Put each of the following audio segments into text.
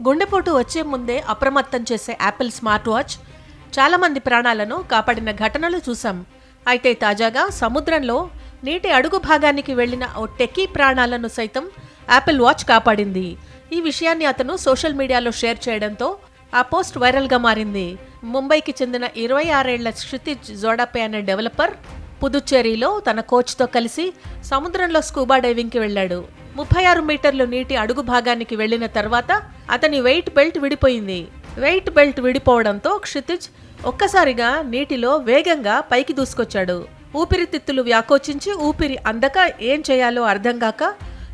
గుండెపోటు వచ్చే ముందే అప్రమత్తం చేసే యాపిల్ స్మార్ట్ వాచ్ చాలామంది ప్రాణాలను కాపాడిన ఘటనలు చూసాం అయితే తాజాగా సముద్రంలో నీటి అడుగు భాగానికి వెళ్ళిన ఓ టెకీ ప్రాణాలను సైతం యాపిల్ వాచ్ కాపాడింది. ఈ విషయాన్ని అతను సోషల్ మీడియాలో షేర్ చేయడంతో ఆ పోస్ట్ వైరల్గా మారింది. ముంబైకి చెందిన ఇరవై ఆరేళ్ళ క్షితిజ్ జోడాపే అనే డెవలపర్ పుదుచ్చేరిలో తన కోచ్తో కలిసి సముద్రంలో స్కూబా డైవింగ్కి వెళ్ళాడు. ముప్పై ఆరు మీటర్లు నీటి అడుగు భాగానికి వెళ్ళిన తర్వాత అతని వెయిట్ బెల్ట్ విడిపోయింది. వెయిట్ బెల్ట్ విడిపోవడంతో క్షితిజ్ ఒక్కసారిగా నీటిలో వేగంగా పైకి దూసుకొచ్చాడు. ఊపిరితిత్తులు వ్యాకోచించి ఊపిరి అందక ఏం చేయాలో అర్థం కాక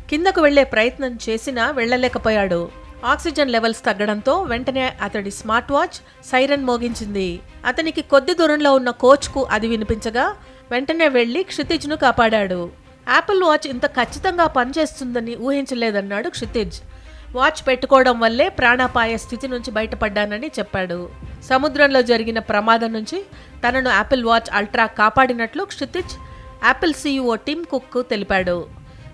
కిందకు వెళ్ళే ప్రయత్నం చేసినా వెళ్ళలేకపోయాడు. ఆక్సిజన్ లెవెల్స్ తగ్గడంతో వెంటనే అతడి స్మార్ట్ వాచ్ సైరన్ మోగించింది. అతనికి కొద్ది దూరంలో ఉన్న కోచ్కు అది వినిపించగా వెంటనే వెళ్ళి క్షితిజ్ను కాపాడాడు. యాపిల్ వాచ్ ఇంత ఖచ్చితంగా పనిచేస్తుందని ఊహించలేదన్నాడు క్షితిజ్. వాచ్ పెట్టుకోవడం వల్లే ప్రాణాపాయ స్థితి నుంచి బయటపడ్డానని చెప్పాడు. సముద్రంలో జరిగిన ప్రమాదం నుంచి తనను Apple watch ultra కాపాడినట్లు Kshitij Apple CEO Tim Cook తెలిపాడు.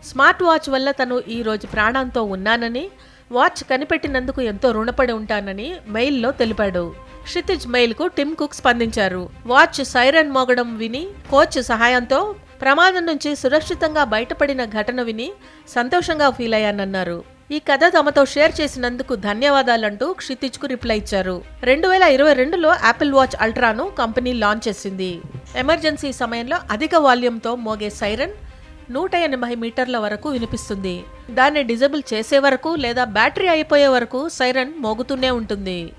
స్మార్ట్ వాచ్ వల్ల తను ఈరోజు ప్రాణంతో ఉన్నానని వాచ్ కనిపెట్టినందుకు ఎంతో రుణపడి ఉంటానని మెయిల్లో తెలిపాడు. క్షితిజ్ మెయిల్కు టిమ్ కుక్ స్పందించారు. వాచ్ సైరన్ మోగడం విని కోచ్ సహాయంతో ప్రమాదం నుంచి సురక్షితంగా బయటపడిన ఘటన విని సంతోషంగా ఫీల్ అయ్యానన్నారు. ఈ కథ తమతో షేర్ చేసినందుకు ధన్యవాదాలంటూ క్షితిజ్కు రిప్లై ఇచ్చారు. రెండు వేల ఇరవై రెండులో యాపిల్ వాచ్ అల్ట్రాను కంపెనీ లాంచ్ చేసింది. ఎమర్జెన్సీ సమయంలో అధిక వాల్యూమ్తో మోగే సైరన్ నూట ఎనభై మీటర్ల వరకు వినిపిస్తుంది. దాన్ని డిజబుల్ చేసే వరకు లేదా బ్యాటరీ అయిపోయే వరకు సైరన్ మోగుతూనే ఉంటుంది.